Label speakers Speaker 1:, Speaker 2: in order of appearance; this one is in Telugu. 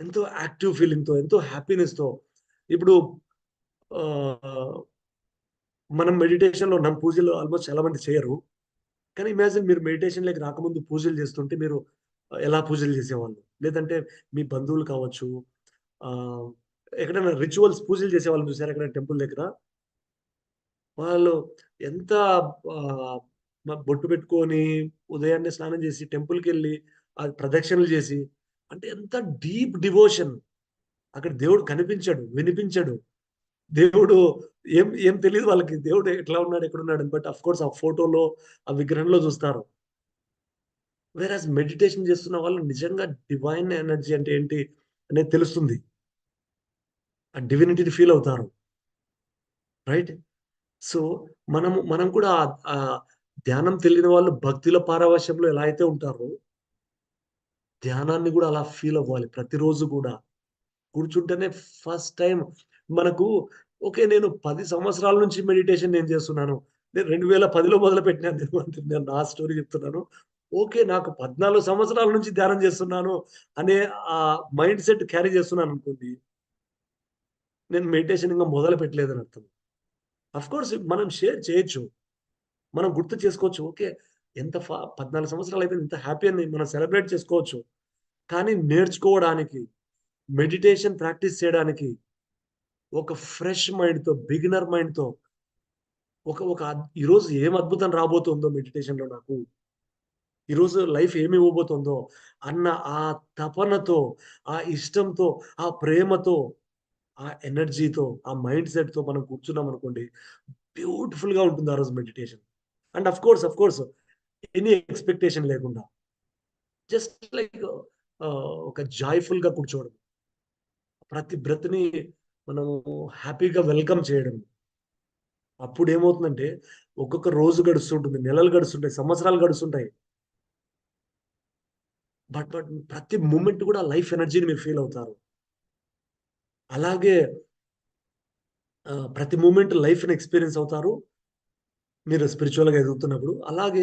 Speaker 1: ఎంతో యాక్టివ్ ఫీలింగ్‌తో, ఎంతో హ్యాపీనెస్‌తో ఇప్పుడు మనం మెడిటేషన్‌లో ఉన్నాం. పూజలు ఆల్‌మోస్ట్ చాలా మంది చేయరు. కానీ ఇమాజిన్ మీరు మెడిటేషన్‌లోకి రాకముందు పూజలు చేస్తుంటే మీరు ఎలా పూజలు చేసేవాళ్ళు? లేదంటే మీ బంధువులు కావచ్చు, ఎక్కడైనా రిచువల్స్ పూజలు చేసేవాళ్ళు చూసారు ఎక్కడైనా టెంపుల్ దగ్గర? వాళ్ళు ఎంత బొట్టు పెట్టుకొని, ఉదయాన్నే స్నానం చేసి, టెంపుల్కి వెళ్ళి ప్రదక్షిణలు చేసి, అంటే ఎంత డీప్ డివోషన్. అక్కడ దేవుడు కనిపించడు, వినిపించడు. దేవుడు ఏం ఏం తెలియదు వాళ్ళకి. దేవుడు ఎట్లా ఉన్నాడు, ఎక్కడున్నాడని. బట్ అఫ్ కోర్స్ ఆ ఫోటోలో, ఆ విగ్రహంలో చూస్తారు. వేరాజ్ మెడిటేషన్ చేస్తున్న వాళ్ళు నిజంగా డివైన్ ఎనర్జీ అంటే ఏంటి అనేది తెలుస్తుంది. ఆ డివినిటీని ఫీల్ అవుతారు. రైట్? సో, మనము మనం కూడా ధ్యానం తెలియని వాళ్ళు భక్తిలో పారవశ్యంలో ఎలా అయితే ఉంటారో ధ్యానాన్ని కూడా అలా ఫీల్ అవ్వాలి ప్రతిరోజు కూడా కూర్చుంటేనే ఫస్ట్ టైం మనకు ఓకే. నేను పది సంవత్సరాల నుంచి మెడిటేషన్ నేను చేస్తున్నాను. నేను రెండు వేల పదిలో మొదలు పెట్టినాను నేను అంటున్నాను. నా స్టోరీ చెప్తున్నాను. ఓకే. నాకు 14 సంవత్సరాల నుంచి ధ్యానం చేస్తున్నాను అనే ఆ మైండ్ సెట్ క్యారీ చేస్తున్నాను అనుకోండి నేను మెడిటేషన్ ఇంకా మొదలు పెట్టలేదని అర్థం. అఫ్కోర్స్ మనం షేర్ చేయొచ్చు. మనం గుర్తు చేసుకోవచ్చు. ఓకే. ఎంత ఫా పద్నాలుగు సంవత్సరాలు అయితే ఇంత హ్యాపీ అని మనం సెలబ్రేట్ చేసుకోవచ్చు. కానీ నేర్చుకోవడానికి, మెడిటేషన్ ప్రాక్టీస్ చేయడానికి ఒక ఫ్రెష్ మైండ్‌తో, బిగినర్ మైండ్‌తో ఒక ఒక ఈరోజు ఏం అద్భుతం రాబోతుందో మెడిటేషన్‌లో నాకు. ఈరోజు లైఫ్ ఏమి ఇవ్వబోతుందో అన్న ఆ తపనతో, ఆ ఇష్టంతో, ఆ ప్రేమతో, ఆ ఎనర్జీతో, ఆ మైండ్ సెట్‌తో మనం కూర్చున్నామనుకోండి, బ్యూటిఫుల్‌గా ఉంటుంది ఆ రోజు meditation. And of course of course any expectation లేకుండా. జస్ట్ లైక్ ఒక జాయ్ఫుల్గా కూర్చోవడం. ప్రతి బ్రత్ని మనము హ్యాపీగా వెల్కమ్ చేయడం. అప్పుడు ఏమవుతుందంటే ఒక్కొక్క రోజు గడుస్తుంటుంది. నెలలు గడుస్తుంటాయి. సంవత్సరాలు గడుస్తుంటాయి. బట్, బట్ ప్రతి మూమెంట్ కూడా లైఫ్ ఎనర్జీని మీరు ఫీల్ అవుతారు. అలాగే ప్రతి మూమెంట్ లైఫ్‌ని ఎక్స్‌పీరియన్స్ అవుతారు. మీరు స్పిరిచువల్గా ఎదుగుతున్నప్పుడు. అలాగే